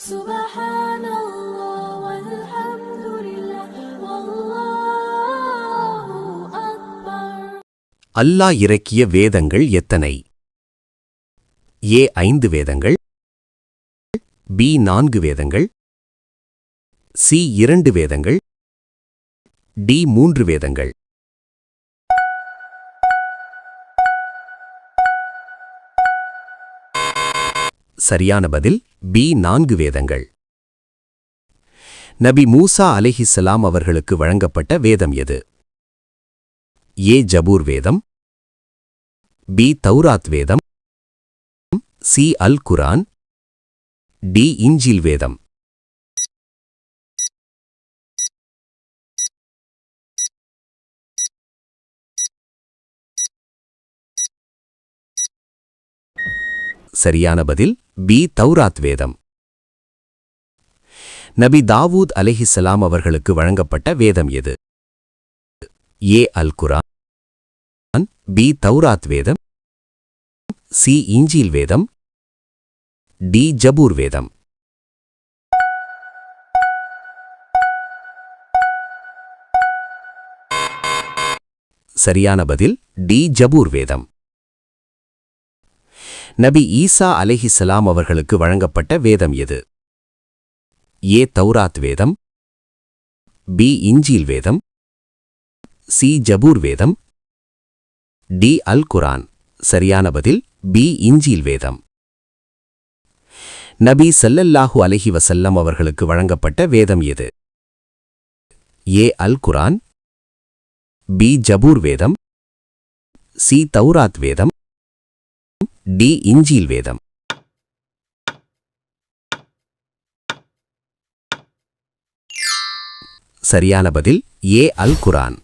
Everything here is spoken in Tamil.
سبحان الله والحمد لله والله أكبر அல்லாஹ் இறக்கிய வேதங்கள் எத்தனை ஏ ஐந்து வேதங்கள் பி நான்கு வேதங்கள் சி இரண்டு வேதங்கள் டி மூன்று வேதங்கள் சரியான பதில் பி நான்கு வேதங்கள். நபி மூசா அலிஹிசலாம் அவர்களுக்கு வழங்கப்பட்ட வேதம் எது? ஏ ஜபூர் வேதம். பி தௌராத் வேதம். சி அல் குரான் டி இஞ்சில் வேதம். சரியான பதில் பி. தௌராத் வேதம். நபி தாவூத் அலைஹிஸ்ஸலாம் அவர்களுக்கு வழங்கப்பட்ட வேதம் எது? ஏ. அல் குரான் பி. தௌராத் வேதம். சி. இஞ்சில் வேதம். டி. ஜபூர் வேதம். சரியான பதில் டி. ஜபூர் வேதம். நபி ஈசா அலிஹிசலாம் அவர்களுக்கு வழங்கப்பட்ட வேதம் எது? ஏ. தௌராத் வேதம். பி. இஞ்சில் வேதம். சி. ஜபூர் வேதம். டி. அல் குரான் சரியான பதில் பி. இஞ்சில் வேதம். நபி சல்லல்லாஹு அலஹி வசல்லம் அவர்களுக்கு வழங்கப்பட்ட வேதம் எது? ஏ. அல் குரான் பி. ஜபூர் வேதம். சி. தௌராத் வேதம். டி இஞ்சியில் வேதம். சரியான பதில் ஏ அல் குரான்.